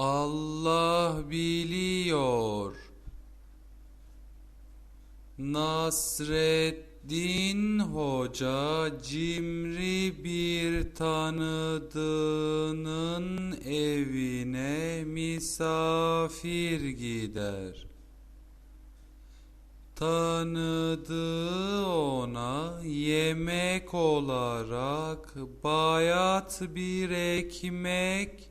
Allah biliyor. Nasreddin Hoca cimri bir tanıdığının evine misafir gider. Tanıdığı ona yemek olarak bayat bir ekmek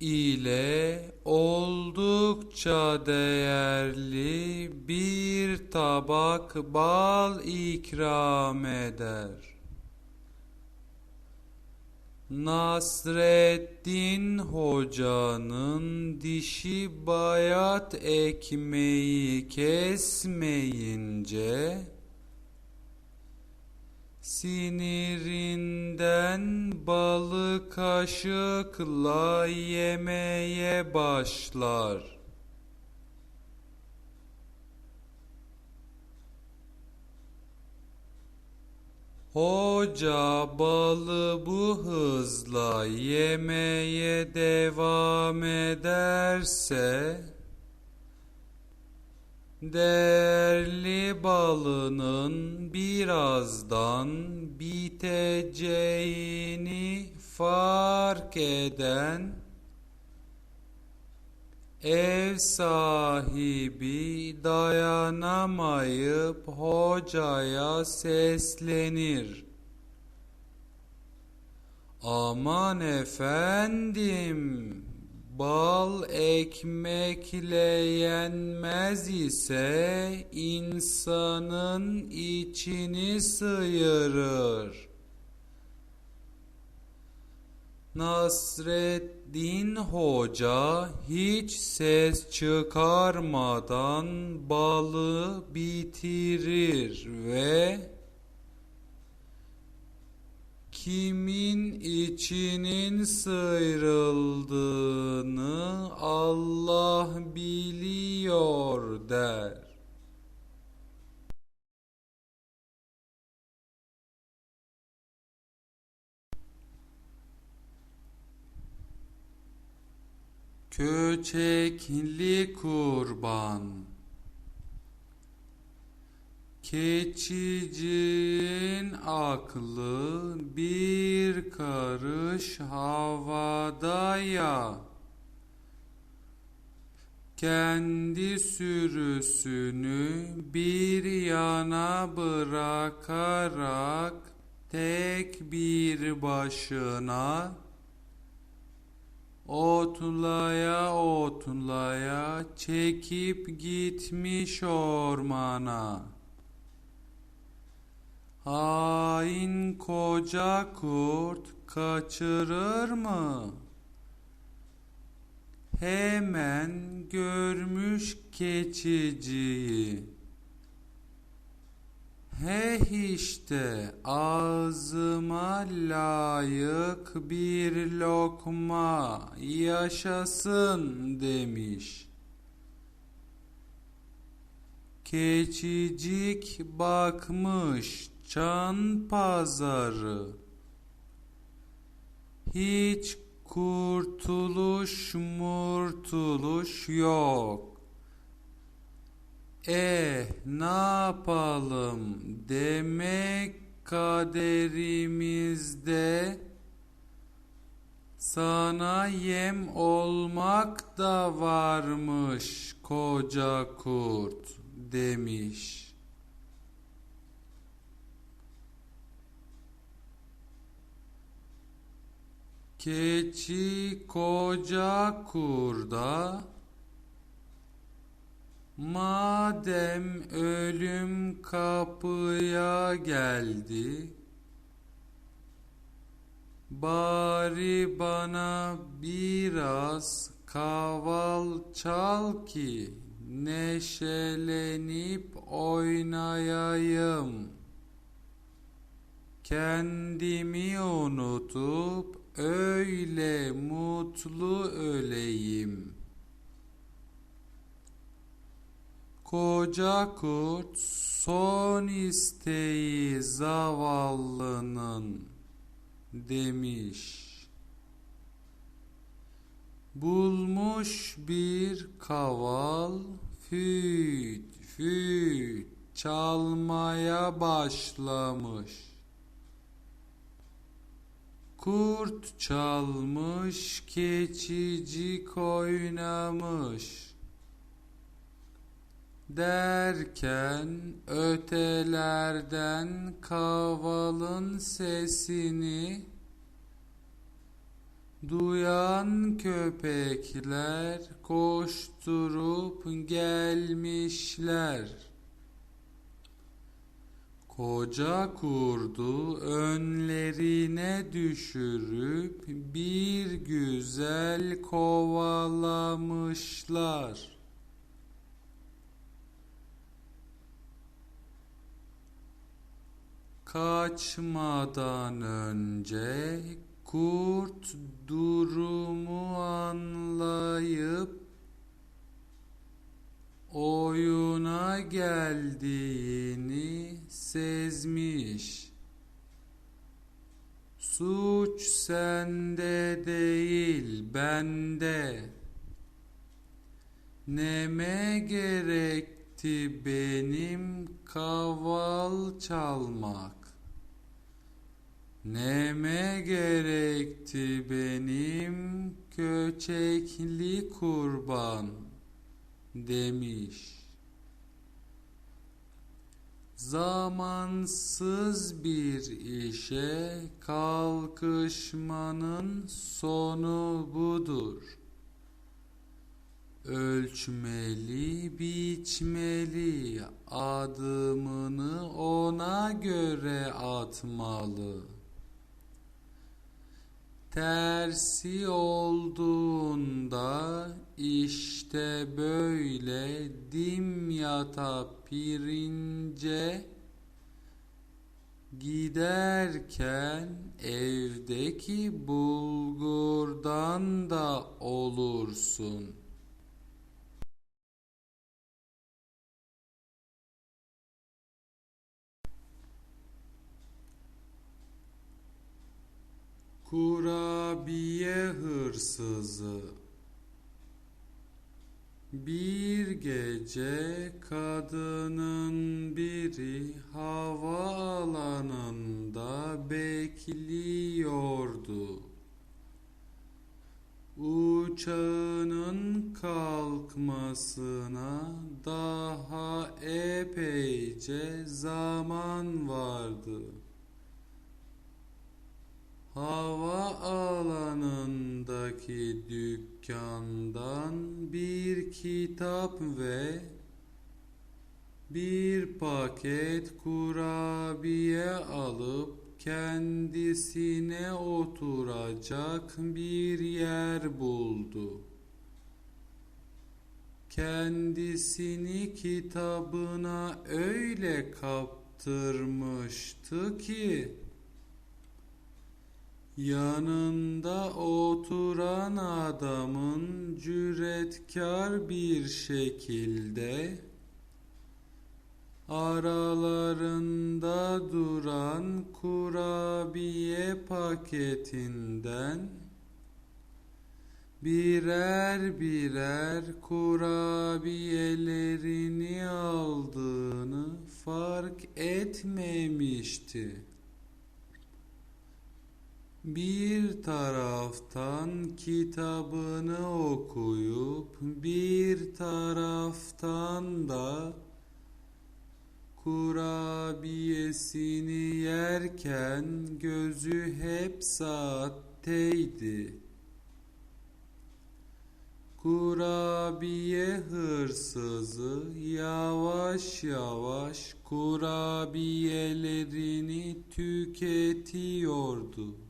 ile oldukça değerli bir tabak bal ikram eder. Nasreddin Hoca'nın dişi bayat ekmeği kesmeyince sinirinden balı kaşıkla yemeye başlar. Hoca balı bu hızla yemeye devam ederse değerli balının birazdan biteceğini fark eden Ev sahibi dayanamayıp hocaya seslenir. Aman efendim, bal ekmekle yenmez ise insanın içini sıyırır. Nasreddin Hoca hiç ses çıkarmadan balı bitirir ve kimin içinin sıyrıldığını Allah biliyor der. Köçekli kurban Keçicin aklı bir karış havada ya Kendi sürüsünü bir yana bırakarak tek bir başına Otlaya otlaya çekip gitmiş ormana. Hain koca kurt kaçırır mı? Hemen görmüş keçiciyi. He işte ağzıma layık bir lokma yaşasın demiş. Keçicik bakmış çan pazarı. Hiç kurtuluş murtuluş yok. Eh ne yapalım demek kaderimizde sana yem olmak da varmış koca kurt demiş. Keçi koca kurda Madem ölüm kapıya geldi, bari bana biraz kaval çal ki neşelenip oynayayım. Kendimi unutup öyle mutlu öleyim.'' Koca kurt son isteği zavallının demiş. Bulmuş bir kaval füt füt çalmaya başlamış. Kurt çalmış, keçicik oynamış. Derken ötelerden kavalın sesini Duyan köpekler koşturup gelmişler. Koca kurdu önlerine düşürüp bir güzel kovalamışlar. Kaçmadan önce Kurt durumu anlayıp oyuna geldiğini sezmiş. Suç sende değil bende. Neme gerekti benim kaval çalmak? Neme gerekti benim köçekli kurban demiş. Zamansız bir işe kalkışmanın sonu budur. Ölçmeli, biçmeli, adımını ona göre atmalı. Tersi olduğunda işte böyle dimyata pirince giderken evdeki bulgurdan da olursun.'' Kurabiye hırsızı Bir gece kadının biri havaalanında bekliyordu. Uçağının kalkmasına daha epeyce zaman vardı. Hava alanındaki dükkandan bir kitap ve bir paket kurabiye alıp kendisine oturacak bir yer buldu. Kendisini kitabına öyle kaptırmıştı ki Yanında oturan adamın cüretkar bir şekilde aralarında duran kurabiye paketinden birer birer kurabiyelerini aldığını fark etmemişti. Bir taraftan kitabını okuyup bir taraftan da kurabiyesini yerken gözü hep saatteydi. Kurabiye hırsızı yavaş yavaş kurabiyelerini tüketiyordu.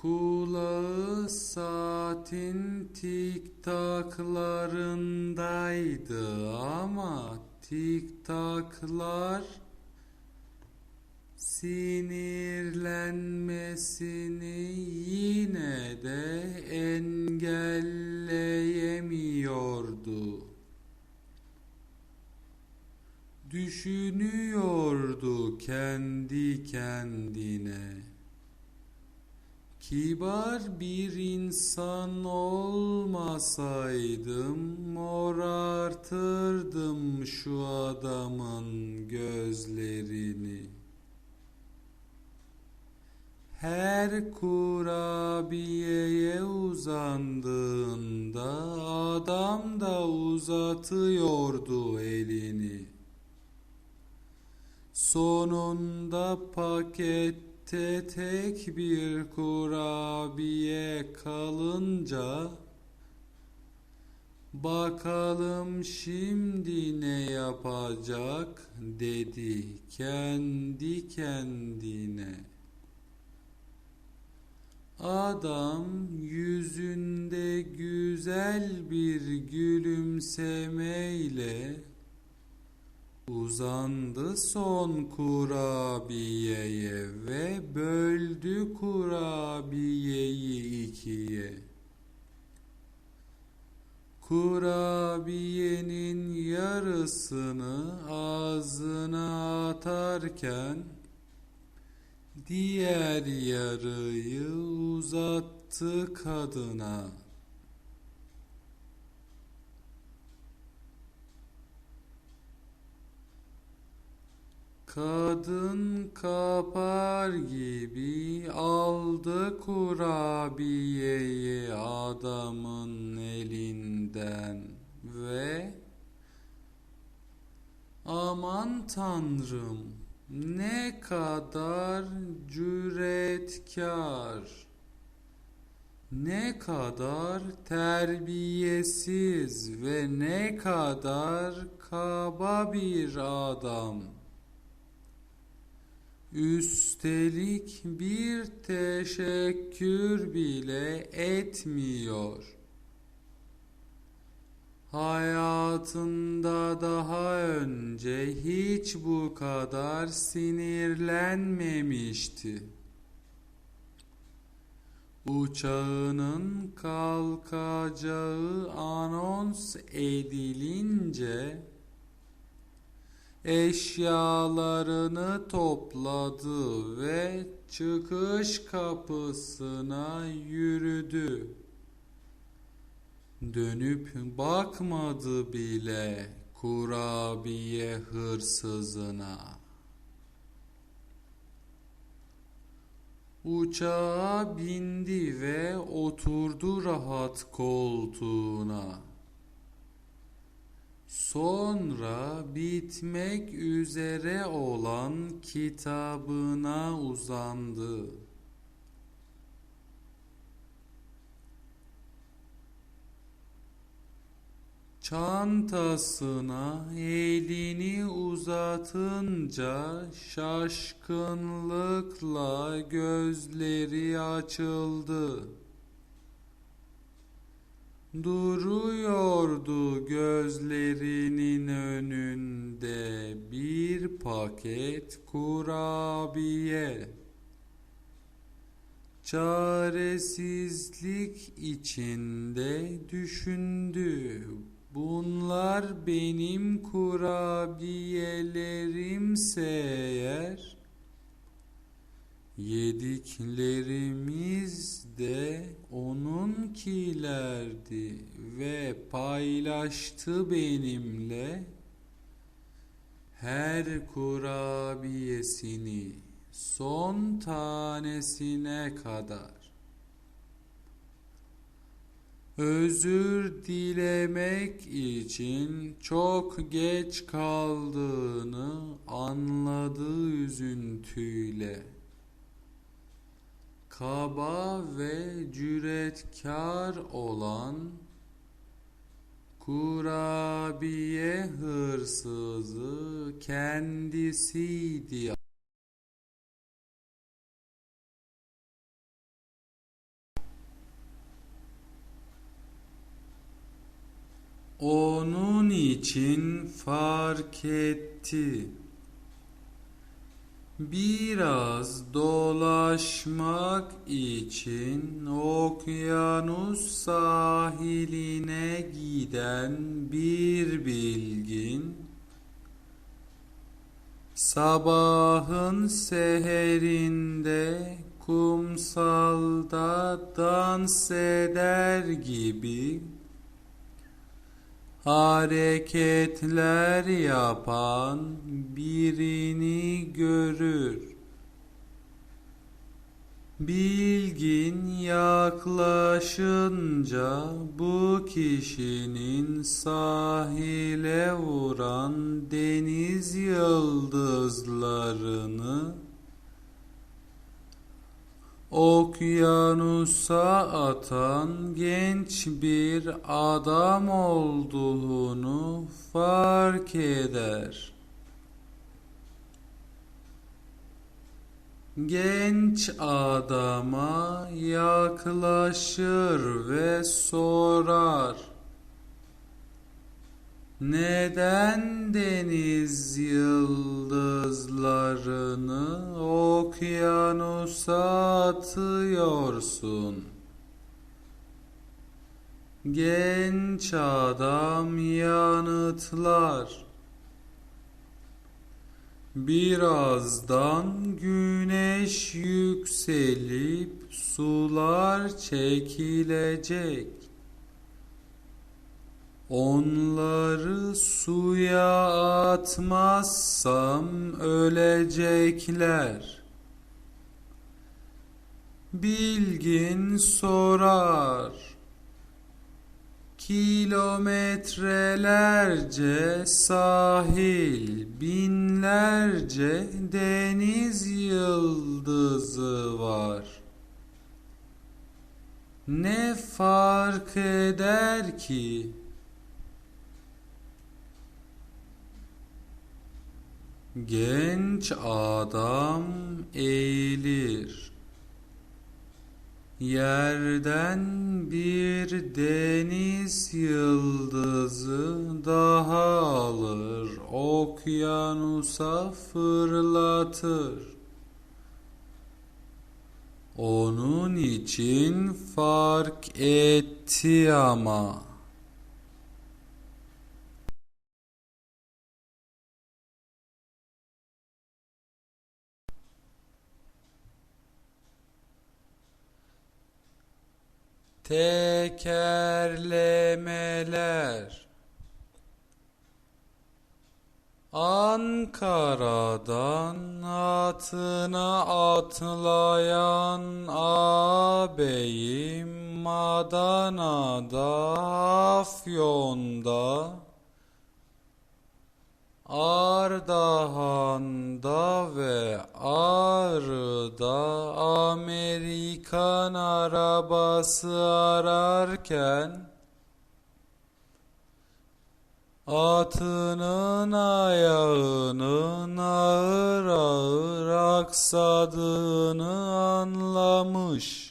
Kulağı saatin tik taklarındaydı ama tik taklar sinirlenmesini yine de engelleyemiyordu. Düşünüyordu kendi kendine. Kibar bir insan olmasaydım morartırdım şu adamın gözlerini. Her kurabiyeye uzandığında adam da uzatıyordu elini. Sonunda tek bir kurabiye kalınca Bakalım şimdi ne yapacak dedi kendi kendine. Adam yüzünde güzel bir gülümsemeyle uzandı son kurabiyeye ve böldü kurabiyeyi ikiye. Kurabiyenin yarısını ağzına atarken diğer yarıyı uzattı kadına. Kadın kapar gibi aldı kurabiyeyi adamın elinden ve aman tanrım ne kadar cüretkar ne kadar terbiyesiz ve ne kadar kaba bir adam.'' Üstelik bir teşekkür bile etmiyor. Hayatında daha önce hiç bu kadar sinirlenmemişti. Uçağının kalkacağı anons edilince eşyalarını topladı ve çıkış kapısına yürüdü. Dönüp bakmadı bile kurabiye hırsızına. Uçağa bindi ve oturdu rahat koltuğuna. Sonra bitmek üzere olan kitabına uzandı. Çantasına elini uzatınca şaşkınlıkla gözleri açıldı. Duruyordu gözlerinin önünde bir paket kurabiye. Çaresizlik içinde düşündü. Bunlar benim kurabiyelerimse eğer Yediklerimiz de onunkilerdi ve paylaştı benimle her kurabiyesini son tanesine kadar. Özür dilemek için çok geç kaldığını anladı üzüntüyle kaba ve cüretkar olan kurabiye hırsızı kendisiydi. Onun için fark etti. Biraz dolaşmak için okyanus sahiline giden bir bilgin Sabahın seherinde kumsalda dans eder gibi hareketler yapan birini görür. Bilgin yaklaşınca bu kişinin sahile vuran deniz yıldızlarını okyanusa atan genç bir adam olduğunu fark eder. Genç adama yaklaşır ve sorar. Neden deniz yıldızlarını okyanusa atıyorsun? Genç adam yanıtlar. Birazdan güneş yükselip sular çekilecek. Onları suya atmazsam ölecekler. Bilgin sorar. Kilometrelerce sahil, binlerce deniz yıldızı var. Ne fark eder ki? Genç adam eğilir. Yerden bir deniz yıldızı daha alır, okyanusa fırlatır. Onun için fark etti ama. Tekerlemeler. Ankara'dan atına atlayan ağabeyim Adana'da Afyon'da Ardahan'da ve Ağrı'da Amerikan arabası ararken Atının ayağının ağır ağır aksadığını anlamış.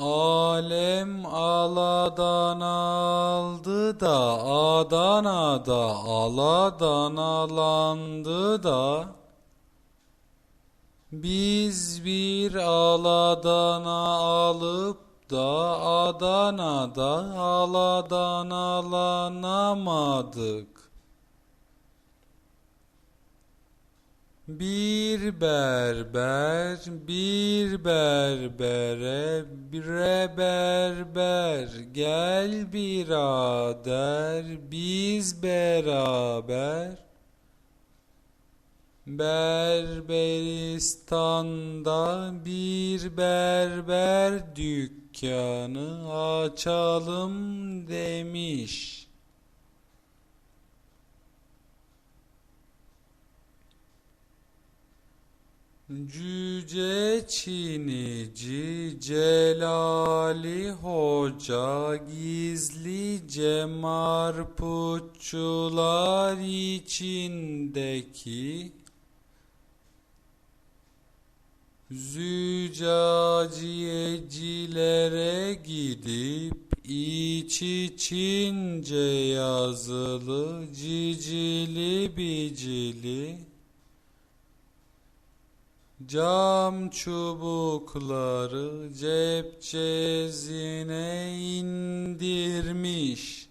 Alem aladan aldı da Adana'da aladan alandı da biz bir aladana alıp da Adana'da aladan alanamadık. Bir berber, bir berbere, bire berber, gel birader, biz beraber. Berberistan'da bir berber dükkanı açalım demiş. Cüce Çinici Celali Hoca gizlice marpuççular içindeki Züccaciyecilere gidip iç içince yazılı cicili bicili Cam çubukları cepçezine indirmiş.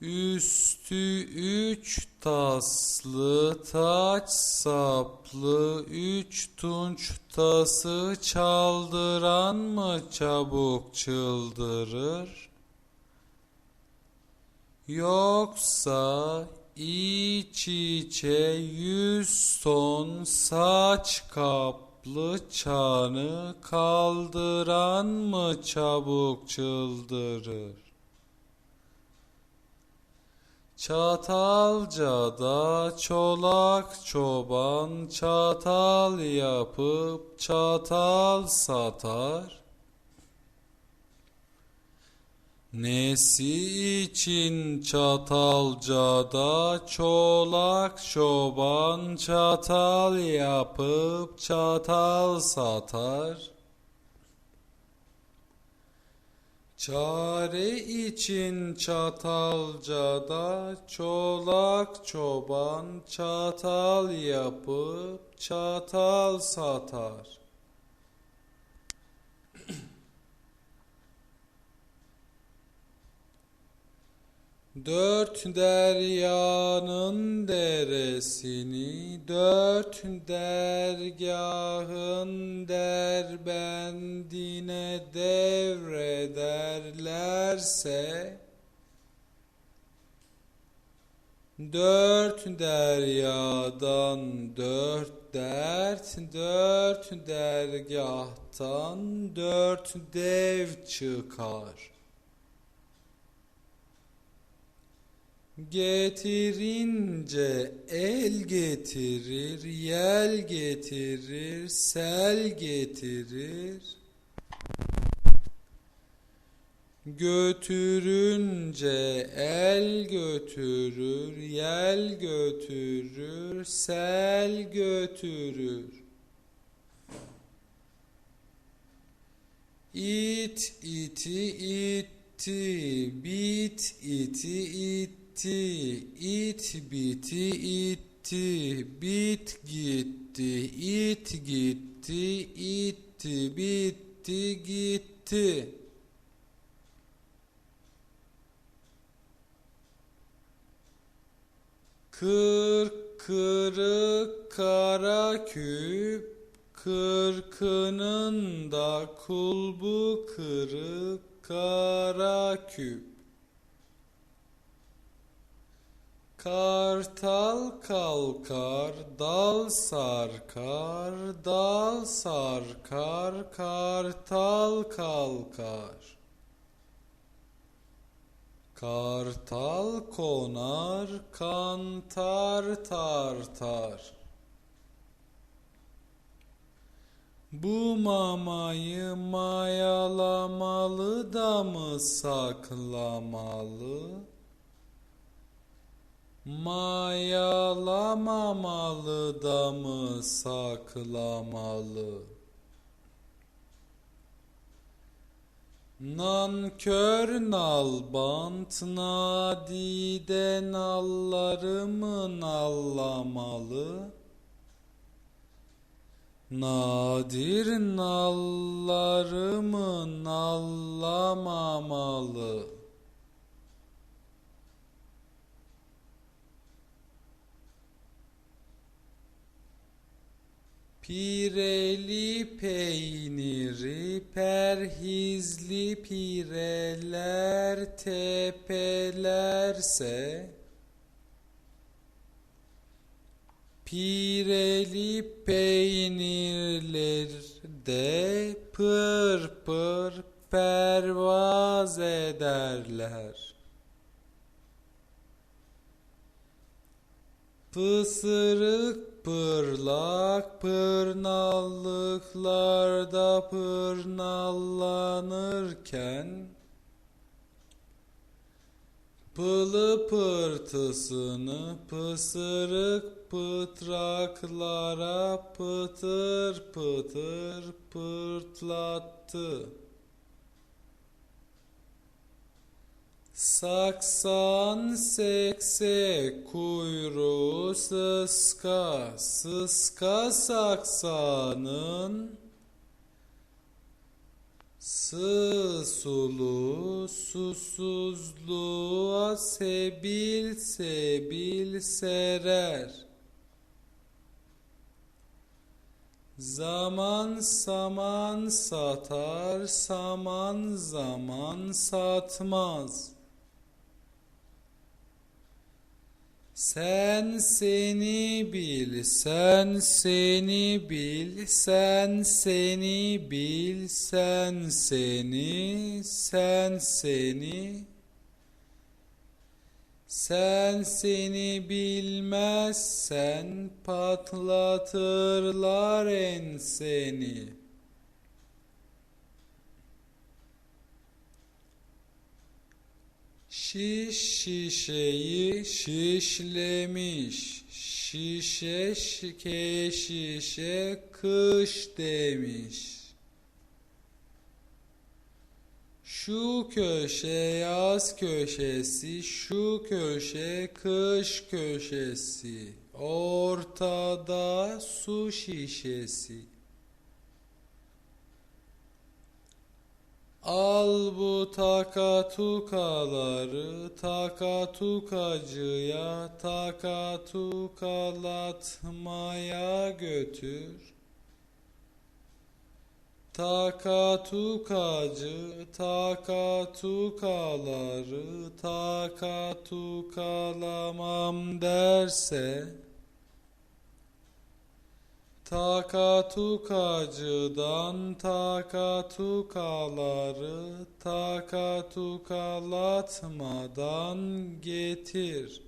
Üstü üç taslı taç saplı üç tunç tası çaldıran mı çabuk çıldırır? Yoksa iç içe yüz ton saç kaplı çanı kaldıran mı çabuk çıldırır? Çatalca'da çolak çoban çatal yapıp çatal satar. Nesi için Çatalca'da çolak çoban çatal yapıp çatal satar? Çare için Çatalca'da çolak çoban çatal yapıp çatal satar. Dört deryanın deresini, dört dergahın derbendine devrederlerse, Dört deryadan dört dert, dört dergahtan dört dev çıkar. Getirince el getirir, yel getirir, sel getirir. Götürünce el götürür, yel götürür, sel götürür. İt iti itti, bit iti itti, it biti itti, bit gitti, it gitti, itti bitti gitti. Kırk kırık kara küp, kırkının da kulbu kırık kara küp. Kartal kalkar, dal sarkar, dal sarkar, kartal kalkar. Kartal konar, kantar tartar. Bu mamayı mayalamalı da mı saklamalı? Mayalamamalı da mı saklamalı? Nankör nalbant nadide nallarımı nallamalı? Nadir nallarımı nallamamalı? Pireli peyniri perhizli pireler tepelerse Pireli peynirler de pır pır pervaz ederler. Pısırık pırlak pırnallıklarda pırnallanırken Pılı pırtısını pısırık pıtraklara pıtır pıtır pırtlattı. Saksan sekse kuyruğu sıska, sıska saksanın Sığ sulu susuzluğa sebil sebil serer. Zaman saman satar, saman zaman satmaz. Sen seni bil, sen seni bil, sen seni bil, sen seni, sen seni. Sen seni bilmezsen patlatırlar enseni. Şiş şişeyi şişlemiş, şişe şike şişe kış demiş. Şu köşe yaz köşesi, şu köşe kış köşesi, ortada su şişesi. Al bu takatukaları takatukacıya takatukalatmaya götür. Takatukacı takatukaları takatukalamam derse Takatukacıdan takatukaları takatukalatmadan getir.